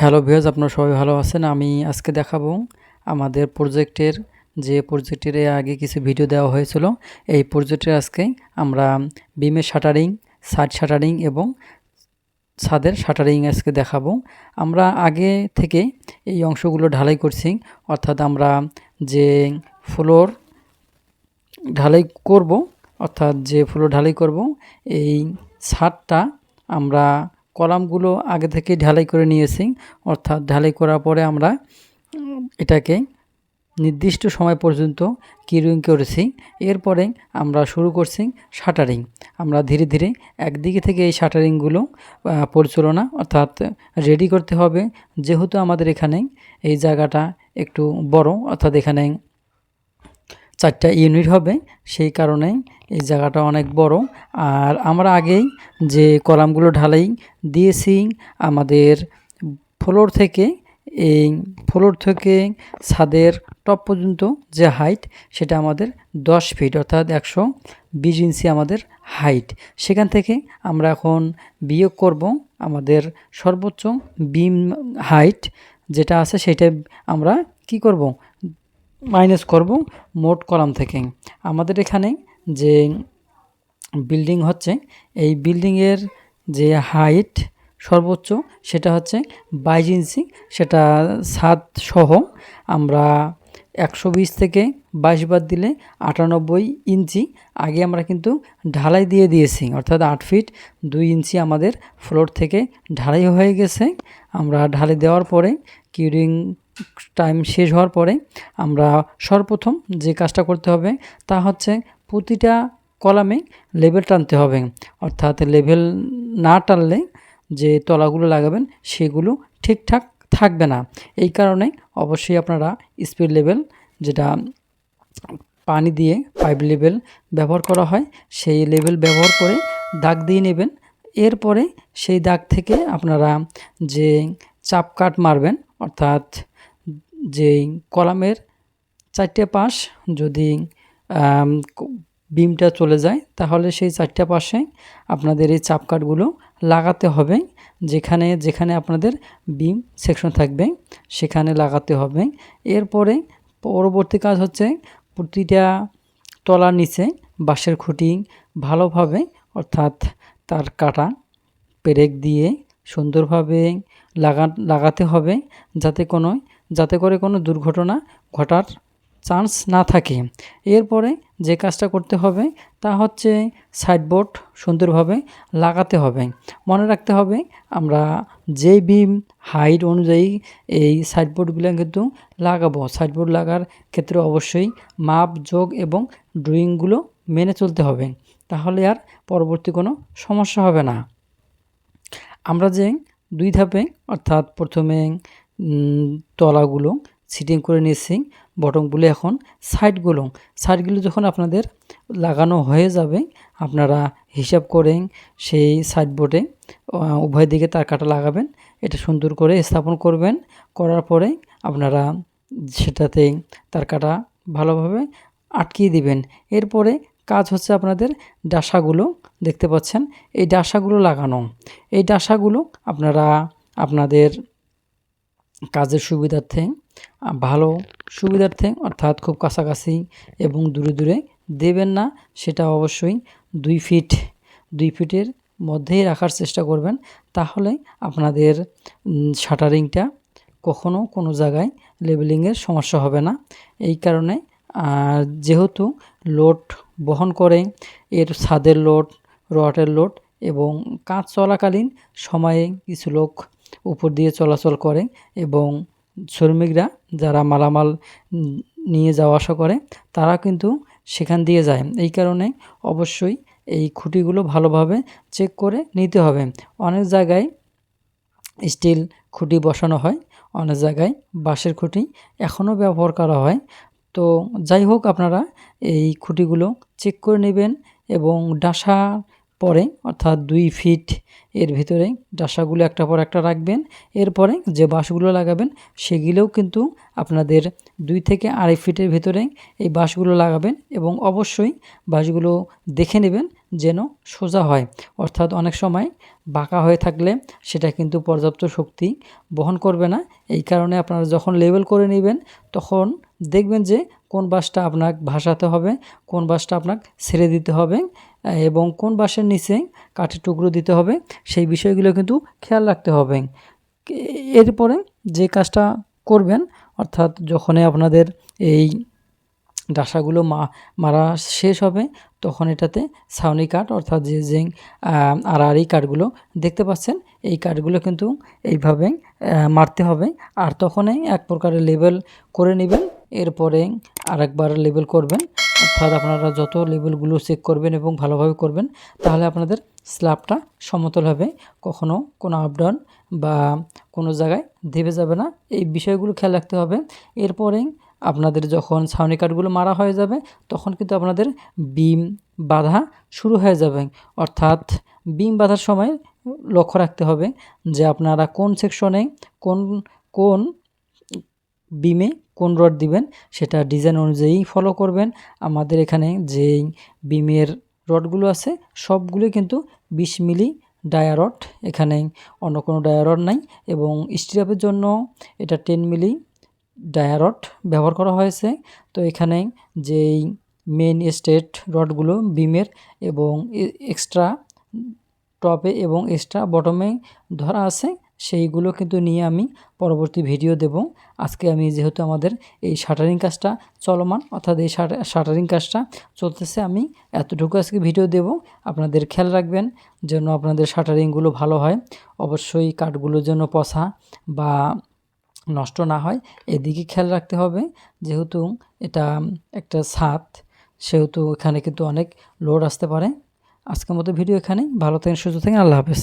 Hello viewers, আপনারা সবাই ভালো আছেন? আমি আজকে দেখাবো আমাদের প্রজেক্টের, যে প্রজেক্টের আগে কিছু ভিডিও দেওয়া হয়েছিল। এই প্রজেক্টের আজকে আমরা বিমের শাটারিং, সাইড শাটারিং এবং ছাদের শাটারিং আজকে দেখাবো। আমরা আগে থেকে এই অংশগুলো ঢালাই করছি, অর্থাৎ আমরা যে ফ্লোর ঢালাই করব, অর্থাৎ যে ফ্লোর ঢালাই করব, এই ছাদটা আমরা কলামগুলো আগে থেকে ঢালাই করে নিয়েছি। অর্থাৎ ঢালাই করার পরে আমরা এটাকে নির্দিষ্ট সময় পর্যন্ত কিরিং করেছি। এরপরে আমরা শুরু করছি শাটারিং। আমরা ধীরে ধীরে একদিকে থেকে এই শাটারিংগুলো পরিচালনা অর্থাৎ রেডি করতে হবে। যেহেতু আমাদের এখানে এই জায়গাটা একটু বড়, অর্থাৎ এখানে চারটা ইউনিট হবে, সেই কারণে এই জায়গাটা অনেক বড়। আর আমরা আগেই যে কলামগুলো ঢালাই দিয়েছি, আমাদের ফ্লোর থেকে এই ফ্লোর থেকে ছাদের টপ পর্যন্ত যে হাইট, সেটা আমাদের দশ ফিট, অর্থাৎ একশো বিশ ইঞ্চি আমাদের হাইট। সেখান থেকে আমরা এখন বিয়োগ করব আমাদের সর্বোচ্চ বিম হাইট যেটা আছে, সেটা আমরা কি করব? মাইনাস করব মোট কলাম থেকে। আমাদের এখানে যে বিল্ডিং হচ্ছে, এই বিল্ডিংয়ের যে হাইট সর্বোচ্চ সেটা হচ্ছে বাইশ ইঞ্চি, সেটা ছাদ আমরা একশো বিশ থেকে বাইশ বাদ দিলে আটানব্বই ইঞ্চি। আগে আমরা কিন্তু ঢালাই দিয়ে দিয়েছি, অর্থাৎ আট ফিট দুই ইঞ্চি আমাদের ফ্লোর থেকে ঢালাই হয়ে গেছে। আমরা ঢালাই দেওয়ার পরে কিউরিং টাইম শেষ হওয়ার পরে আমরা সর্বপ্রথম যে কাজটা করতে হবে তা হচ্ছে প্রতিটা কলামে লেভেল টানতে হবে। অর্থাৎ লেভেল না টানলে যে তলাগুলো লাগাবেন সেগুলো ঠিকঠাক থাকবে না। এই কারণে অবশ্যই আপনারা স্পিড লেভেল যেটা পানি দিয়ে পাইপ লেভেল ব্যবহার করা হয়, সেই লেভেল ব্যবহার করে দাগ দিয়ে নেবেন। এরপরে সেই দাগ থেকে আপনারা যে চাপ কাট মারবেন, অর্থাৎ যে কলামের চারটে পাশ যদি বিমটা চলে যায়, তাহলে সেই চারটে পাশে আপনাদের এই চাপ কাঠগুলো লাগাতে হবে। যেখানে যেখানে আপনাদের বিম সেকশন থাকবে, সেখানে লাগাতে হবে। এরপরে পরবর্তী কাজ হচ্ছে প্রতিটা তলার নিচে বাঁশের খুঁটি ভালোভাবে, অর্থাৎ তার কাটা পেরেক দিয়ে সুন্দরভাবে লাগা, লাগাতে হবে, যাতে কোনো যাতে করে কোনো দুর্ঘটনা ঘটার চান্স না থাকে। এরপরে যে কাজটা করতে হবে তা হচ্ছে সাইডবোর্ড সুন্দরভাবে লাগাতে হবে। মনে রাখতে হবে আমরা যেই বিম হাইট অনুযায়ী এই সাইডবোর্ডগুলো কিন্তু লাগাবো। সাইডবোর্ড লাগার ক্ষেত্রে অবশ্যই মাপ, যোগ এবং ড্রয়িংগুলো মেনে চলতে হবে। তাহলে আর পরবর্তী কোনো সমস্যা হবে না। আমরা যে দুই ধাপে অর্থাৎ প্রথমে তলাগুলো সিটিং করে নিয়েছি বটমগুলো এখন সাইডগুলো সাইডগুলো যখন আপনাদের লাগানো হয়ে যাবে, আপনারা হিসাব করে সেই সাইডবোর্ডে উভয় দিকে তার কাটা লাগাবেন। এটা সুন্দর করে স্থাপন করবেন। করার পরে আপনারা সেটাতে তার কাটা ভালোভাবে আটকিয়ে দিবেন। এরপরে কাজ হচ্ছে আপনাদের ডাসাগুলো দেখতে পাচ্ছেন। এই ডাসাগুলো লাগানো। এই ডাসাগুলো আপনারা আপনাদের কাজের সুবিধার্থে ভালো সুবিধার্থে, অর্থাৎ খুব কাছাকাছি এবং দূরে দূরে দেবেন না, সেটা অবশ্যই দুই ফিট, দুই ফিটের মধ্যেই রাখার চেষ্টা করবেন। তাহলে আপনাদের শাটারিংটা কখনো কোনো জায়গায় লেবেলিংয়ের সমস্যা হবে না। এই কারণে যেহেতু লোড বহন করে, এর ছাদের লোড রটের লোড এবং কাজ চলাকালীন সময়ে কিছু লোক উপর দিয়ে চলাচল করে এবং শ্রমিকরা যারা মালামাল নিয়ে যাওয়া আসা করে, তারা কিন্তু সেখান দিয়ে যায়। এই কারণে অবশ্যই এই খুঁটিগুলো ভালোভাবে চেক করে নিতে হবে। অনেক জায়গায় স্টিল খুঁটি বসানো হয়, অনেক জায়গায় বাঁশের খুঁটি এখনও ব্যবহার করা হয়। তো যাই হোক, আপনারা এই খুঁটিগুলো চেক করে নেবেন এবং ডাসা পরে, অর্থাৎ দুই ফিট এর ভিতরে ডাসাগুলো একটা পর একটা রাখবেন। এরপরে যে বাঁশগুলো লাগাবেন, সেগুলোও কিন্তু আপনাদের দুই থেকে আড়াই ফিটের ভিতরে এই বাঁশগুলো লাগাবেন এবং অবশ্যই বাঁশগুলো দেখে নেবেন যেন সোজা হয়। অর্থাৎ অনেক সময় বাঁকা হয়ে থাকলে সেটা কিন্তু পর্যাপ্ত শক্তি বহন করবে না। এই কারণে আপনারা যখন লেবেল করে নেবেন, তখন দেখবেন যে কোন বাঁশটা আপনার ভাসাতে হবে, কোন বাঁশটা আপনাকে ছেড়ে দিতে হবে এবং কোন বাঁশের নিচে কাঠের টুকরো দিতে হবে, সেই বিষয়গুলো কিন্তু খেয়াল রাখতে হবে। এরপরে যে কাজটা করবেন, অর্থাৎ যখনই আপনাদের এই ডাসাগুলো মা, মারা শেষ হবে, তখন এটাতে ছাউনি কাঠ, অর্থাৎ যে যে আড়াআড়ি কাঠগুলো দেখতে পাচ্ছেন, এই কাঠগুলো কিন্তু এইভাবে মারতে হবে। আর তখনই এক প্রকারের লেবেল করে নেবেন এরপরে আরেকবার লেবেল করবেন। অর্থাৎ আপনারা যত লেবেলগুলো চেক করবেন এবং ভালোভাবে করবেন, তাহলে আপনাদের স্ল্যাবটা সমতল হবে। কখনো কোনো আপ ডাউন বা কোনো জায়গায় দেবে যাবে না। এই বিষয়গুলো খেয়াল রাখতে হবে। এরপরে আপনাদের যখন ছাউনি কাঠগুলো মারা হয়ে যাবে, তখন কিন্তু আপনাদের বিম বাঁধা শুরু হয়ে যাবে। অর্থাৎ বিম বাঁধার সময় লক্ষ্য রাখতে হবে যে আপনারা কোন সেকশনে কোন কোন বিমে কোন রড দিবেন, সেটা ডিজাইন অনুযায়ী ফলো করবেন। আমাদের এখানে যেই বিমের রডগুলো আছে সবগুলোই কিন্তু বিশ মিলি ডায়া রড এখানে, অন্য কোনো ডায়া রড নাই এবং স্টিরাপের জন্য এটা টেন মিলি ডায়া রড ব্যবহার করা হয়েছে। তো এখানে যেই মেন স্টেট রডগুলো বিমের এবং এক্সট্রা টপে এবং এক্সট্রা বটমে ধরা আছে সেইগুলো কিন্তু নিয়ে আমি পরবর্তী ভিডিও দেব। আজকে আমি যেহেতু আমাদের এই শাটারিং কাজটা চলমান, অর্থাৎ এই শাটারিং কাজটা চলতেছে, আমি এতটুকু আজকে ভিডিও দেব। আপনাদের খেয়াল রাখবেন যেন আপনাদের শাটারিংগুলো ভালো হয়, অবশ্যই কাঠগুলোর জন্য পচা বা নষ্ট না হয়। এদিকে খেয়াল রাখতে হবে যেহেতু এটা একটা ছাদ, সেহেতু এখানে কিন্তু অনেক লোড আসতে পারে। আজকের মতো ভিডিও এখানেই, ভালো থাকেন, সুস্থ থাকেন, আল্লাহ হাফেজ।